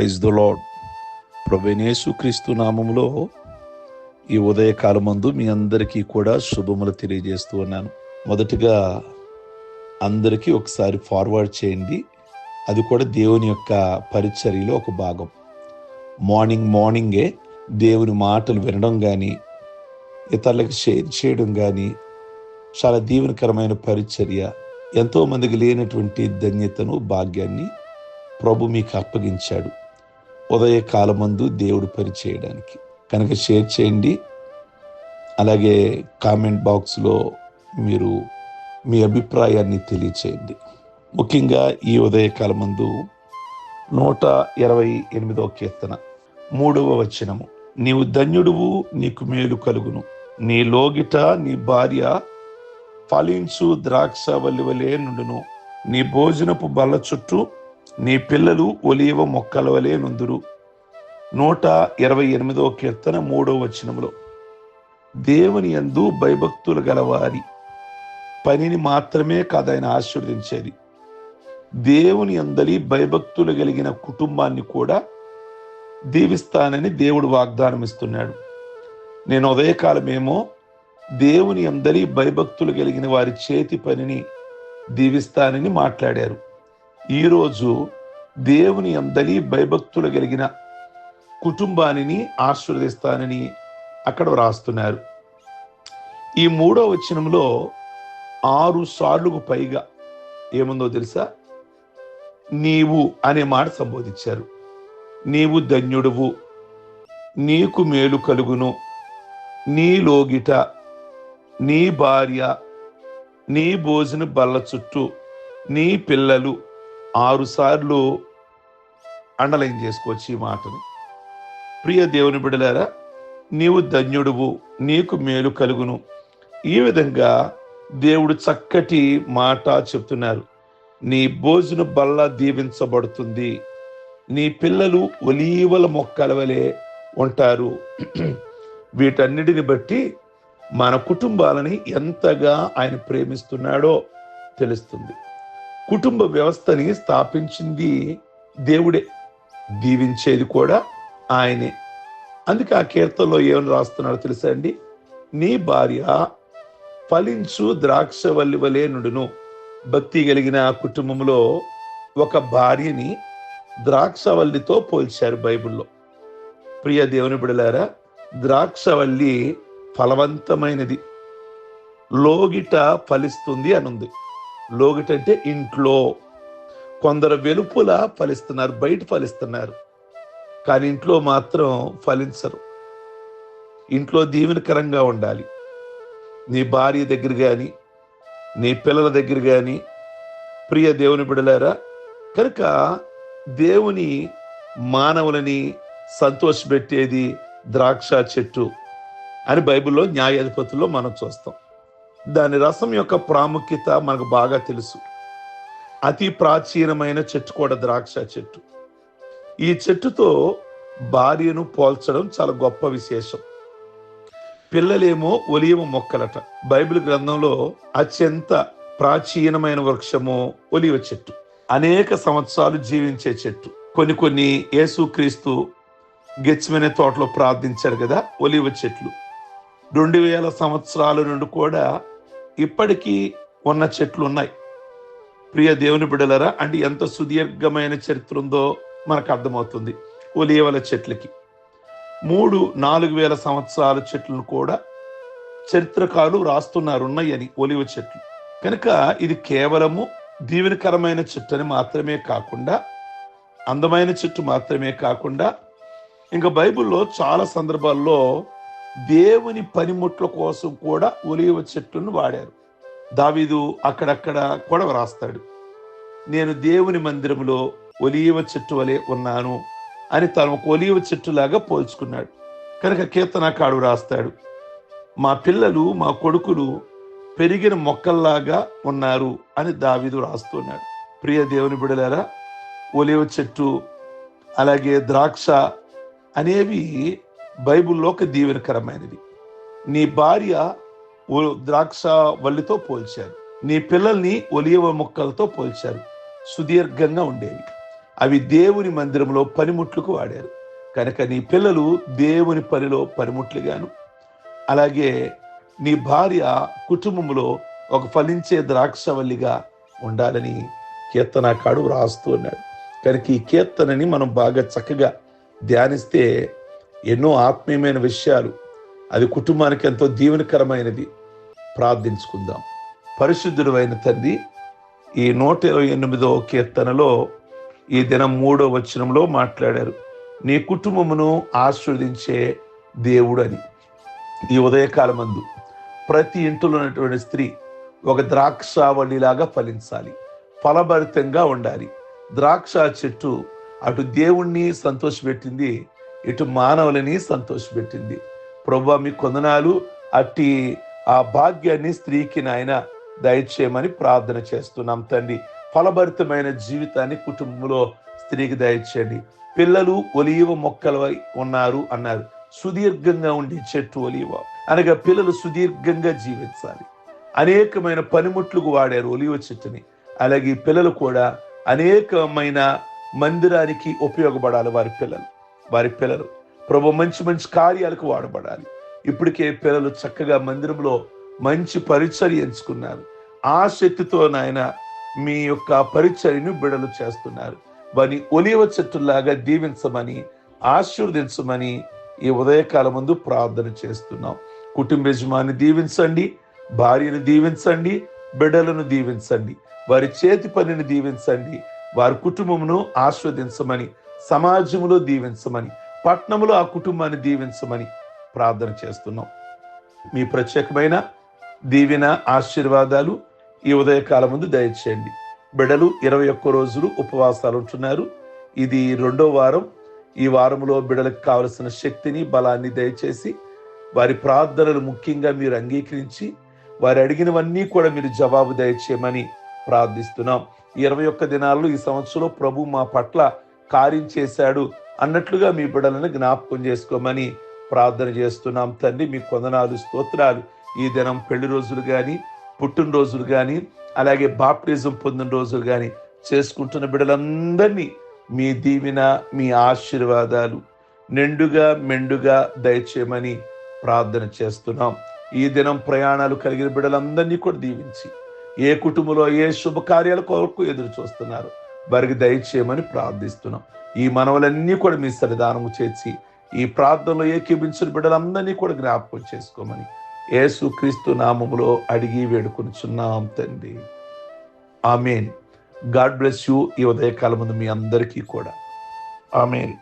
Praise the lord ప్రభునేసు క్రీస్తు నామంలో ఈ ఉదయకాలమందు మీ అందరికీ కూడా శుభములు తెలియజేస్తూ ఉన్నాను. మొదటిగా అందరికీ ఒకసారి ఫార్వర్డ్ చేయండి. అది కూడా దేవుని యొక్క పరిచర్యలో ఒక భాగం. మార్నింగ్ మార్నింగే దేవుని మాటలు వినడం కానీ ఇతరులకు షేర్ చేయడం కానీ చాలా దీవెనకరమైన పరిచర్య ఎంతోమందికి లేనటువంటి ధన్యతను భాగ్యాన్ని ప్రభు మీకు అప్పగించాడు. ఉదయకాలమందు దేవుడు పని చేయడానికి కనుక షేర్ చేయండి. అలాగే కామెంట్ బాక్స్లో మీరు మీ అభిప్రాయాన్ని తెలియచేయండి. ముఖ్యంగా ఈ ఉదయకాలమందు నూట ఇరవై ఎనిమిదవ కీర్తన మూడవ వచనము. నీవు ధన్యుడువు నీకు మేలు కలుగును. నీ లోగిట నీ భార్య ఫలించు ద్రాక్ష వల్లివలే నుండును. నీ భోజనపు బల్ల చుట్టూ నీ పిల్లలు ఒలివ మొక్కల వలె నుందురు. నూట ఇరవై ఎనిమిదో కీర్తన మూడో వచనంలో దేవుని యందు భయభక్తులు గలవారి పనిని మాత్రమే కాదు ఆశీర్వదించేది. దేవుని అందలి భయభక్తులు కలిగిన కుటుంబాన్ని కూడా దీవిస్తానని దేవుడు వాగ్దానం ఇస్తున్నాడు నేను ఉదయకాలమేమో దేవుని అందరి భయభక్తులు కలిగిన వారి చేతి పనిని దీవిస్తానని మాట్లాడారు. ఈరోజు దేవుని అందరి భయభక్తులు కలిగిన కుటుంబాన్ని ఆశీర్వదిస్తానని అక్కడ వ్రాస్తున్నారు. ఈ మూడో వచనంలో ఆరు సార్లుకు పైగా ఏముందో తెలుసా? నీవు అనే మాట సంబోధించారు. నీవు ధన్యుడువు నీకు మేలు కలుగును. నీ లోగిట నీ భార్య నీ భోజన బల్ల చుట్టూ నీ పిల్లలు ఆరు సార్లు అండలైన్ చేసుకోవచ్చు ఈ మాటని. ప్రియ దేవుని బిడలారా నీవు ధన్యుడువు నీకు మేలు కలుగును. ఈ విధంగా దేవుడు చక్కటి మాట చెప్తున్నారు. నీ భోజన బల్ల దీవించబడుతుంది. నీ పిల్లలు ఒలీవల మొక్కల వలె ఉంటారు. వీటన్నిటిని బట్టి మన కుటుంబాలని ఎంతగా ఆయన ప్రేమిస్తున్నాడో తెలుస్తుంది. కుటుంబ వ్యవస్థని స్థాపించింది దేవుడే. దీవించేది కూడా ఆయనే. అందుకే ఆ కీర్తనలో ఏమని రాస్తున్నాడో తెలుసా అండి? నీ భార్య ఫలించు ద్రాక్ష వల్లి వలె భక్తి కలిగిన ఆ కుటుంబంలో ఒక భార్యని ద్రాక్షవల్లితో పోల్చారు బైబిల్లో. ప్రియ దేవుని బిడలారా ద్రాక్షవల్లి ఫలవంతమైనది. లోగిట ఫలిస్తుంది అనుంది. లోగిటంటే ఇంట్లో. కొందరు వెలుపుల ఫలిస్తున్నారు బయట ఫలిస్తున్నారు. కానీ ఇంట్లో మాత్రం ఫలించరు. ఇంట్లో దీవెనకరంగా ఉండాలి. నీ భార్య దగ్గర కానీ నీ పిల్లల దగ్గర కానీ ప్రియ దేవుని బిడలారా కనుక దేవుని మానవులని సంతోషపెట్టేది ద్రాక్ష చెట్టు అని బైబిల్లో న్యాయాధిపతుల్లో మనం చూస్తాం. దాని రసం యొక్క ప్రాముఖ్యత మనకు బాగా తెలుసు. అతి ప్రాచీనమైన చెట్టు కూడా ద్రాక్ష చెట్టు. ఈ చెట్టుతో భార్యను పోల్చడం చాలా గొప్ప విశేషం. పిల్లలేమో ఒలివ మొక్కలట. బైబిల్ గ్రంథంలో అత్యంత ప్రాచీనమైన వృక్షము ఒలివ చెట్టు. అనేక సంవత్సరాలు జీవించే చెట్టు. కొన్ని కొన్ని యేసుక్రీస్తు గెచ్చమనే తోటలో ప్రార్థించారు కదా ఒలివ చెట్లు. రెండు వేల సంవత్సరాల నుండి కూడా ఇప్పటికీ ఉన్న చెట్లు ఉన్నాయి ప్రియ దేవుని బిడలరా అంటే ఎంత సుదీర్ఘమైన చరిత్ర ఉందో మనకు అర్థమవుతుంది. ఒలివల చెట్లకి మూడు నాలుగు వేల సంవత్సరాల చెట్లను కూడా చరిత్రకారులు రాస్తున్నారు ఉన్నాయని ఒలివ చెట్లు. కనుక ఇది కేవలము దీవెనకరమైన చెట్టు అని మాత్రమే కాకుండా అందమైన చెట్టు మాత్రమే కాకుండా ఇంకా బైబిల్లో చాలా సందర్భాల్లో దేవుని పనిముట్ల కోసం కూడా ఒలివ చెట్టును వాడారు. దావీదు అక్కడక్కడ కూడా వ్రాస్తాడు నేను దేవుని మందిరములో ఒలివ చెట్టు వలె ఉన్నాను అని తను ఒక ఒలివ చెట్టులాగా పోల్చుకున్నాడు. కనుక కీర్తనకాడు రాస్తాడు. మా పిల్లలు మా కొడుకులు పెరిగిన మొక్కల్లాగా ఉన్నారు అని దావీదు రాస్తున్నాడు. ప్రియ దేవుని బిడలారా ఒలివ చెట్టు అలాగే ద్రాక్ష అనేవి బైబిల్లోకి దీవెనకరమైనది. నీ భార్య ఓ- ద్రాక్ష వల్లితో పోల్చారు. నీ పిల్లల్ని ఒలియవ మొక్కలతో పోల్చారు. సుదీర్ఘంగా ఉండేవి. అవి దేవుని మందిరంలో పనిముట్లకు వాడారు. కనుక నీ పిల్లలు దేవుని పనిలో పనిముట్లుగాను. అలాగే నీ భార్య కుటుంబంలో ఒక ఫలించే ద్రాక్షవల్లిగా ఉండాలని కీర్తనాకాడు వ్రాస్తూ ఉన్నాడు. కనుక ఈ కీర్తనని మనం బాగా చక్కగా ధ్యానిస్తే ఎన్నో ఆత్మీయమైన విషయాలు. అది కుటుంబానికి ఎంతో దీవెనకరమైనది. ప్రార్థించుకుందాం. పరిశుద్ధుడు అయిన తండ్రి ఈ నూట ఇరవై ఎనిమిదో కీర్తనలో ఈ దినం మూడో వచనంలో మాట్లాడారు. నీ కుటుంబమును ఆశీర్వదించే దేవుడు అని ఈ ఉదయకాలమందు ప్రతి ఇంటిలో ఉన్నటువంటి స్త్రీ ఒక ద్రాక్షావళిలాగా ఫలించాలి. ఫలభరితంగా ఉండాలి. ద్రాక్ష చెట్టు అటు దేవుణ్ణి సంతోషపెట్టింది ఇటు మానవులని సంతోషపెట్టింది. ప్రభు మీ కొందనాలు అట్టి ఆ భాగ్యాన్ని స్త్రీకి నాయన దయచేయమని ప్రార్థన చేస్తున్నాం తండ్రి. ఫలభరితమైన జీవితాన్ని కుటుంబంలో స్త్రీకి దయచేయండి. పిల్లలు ఒలీవ మొక్కలవై ఉన్నారు అన్నారు. సుదీర్ఘంగా ఉండే చెట్టు ఒలీవ. అనగా పిల్లలు సుదీర్ఘంగా జీవించాలి. అనేకమైన పనిముట్లకు వాడారు ఒలివ చెట్టుని. అలాగే పిల్లలు కూడా అనేకమైన మందిరానికి ఉపయోగపడాలి వారి పిల్లలు. వారి పిల్లలు. ప్రభు మంచి మంచి కార్యాలకు వాడబడాలి. ఇప్పటికే పిల్లలు చక్కగా మందిరంలో మంచి పరిచర్య ఎంచుకున్నారు. ఆ శక్తితో నాయన మీ యొక్క పరిచర్యను బిడలు చేస్తున్నారు. వారిని ఒలివ చెట్టులాగా దీవించమని ఆశీర్వదించమని ఈ ఉదయకాలం ముందు ప్రార్థన చేస్తున్నాం. కుటుంబ యజమాని దీవించండి భార్యను దీవించండి బిడ్డలను దీవించండి వారి చేతి పనిని దీవించండి వారి కుటుంబమును ఆస్వాదించమని సమాజంలో దీవించమని పట్నంలో ఆ కుటుంబాన్ని దీవించమని ప్రార్థన చేస్తున్నాం. మీ ప్రత్యేకమైన దీవెన ఆశీర్వాదాలు ఈ ఉదయకాలం ముందు దయచేయండి. బిడలు ఇరవై ఒక్క రోజులు ఉపవాసాలు ఉంటున్నారు. ఇది రెండో వారం. ఈ వారంలో బిడలకు కావలసిన శక్తిని బలాన్ని దయచేసి వారి ప్రార్థనలు ముఖ్యంగా మీరు అంగీకరించి వారు అడిగినవన్నీ కూడా మీరు జవాబు దయచేయమని ప్రార్థిస్తున్నాం. ఇరవై ఒక్క దినాల్లో ఈ సంవత్సరంలో ప్రభు మా పట్ల కార్యం చేశాడు అన్నట్లుగా మీ బిడ్డలను జ్ఞాపకం చేసుకోమని ప్రార్థన చేస్తున్నాం. తండ్రి మీ కొందనాలు స్తోత్రాలు ఈ దినం పెళ్ళి రోజులు కానీ పుట్టినరోజులు కానీ అలాగే బాప్టిజం పొందిన రోజులు కానీ చేసుకుంటున్న బిడ్డలందరినీ మీ దీవెన మీ ఆశీర్వాదాలు నిండుగా మెండుగా దయచేయమని ప్రార్థన చేస్తున్నాం. ఈ దినం ప్రయాణాలు కలిగిన బిడ్డలందరినీ కూడా దీవించి ఏ కుటుంబంలో ఏ శుభకార్యాల కొరకు ఎదురు చూస్తున్నారు వారికి దయచేయమని ప్రార్థిస్తున్నాం. ఈ మనవలన్నీ కూడా మీ సన్నిధానము చేర్చి ఈ ప్రార్థనలో ఏకీభించిన బిడ్డలందరినీ కూడా జ్ఞాపకం చేసుకోమని యేసు క్రీస్తు నామములో అడిగి వేడుకొనిచున్నాం తండ్రి. ఆమెన్. God bless you. ఈ ఉదయకాలం ముందు మీ అందరికీ కూడా. ఆమెన్.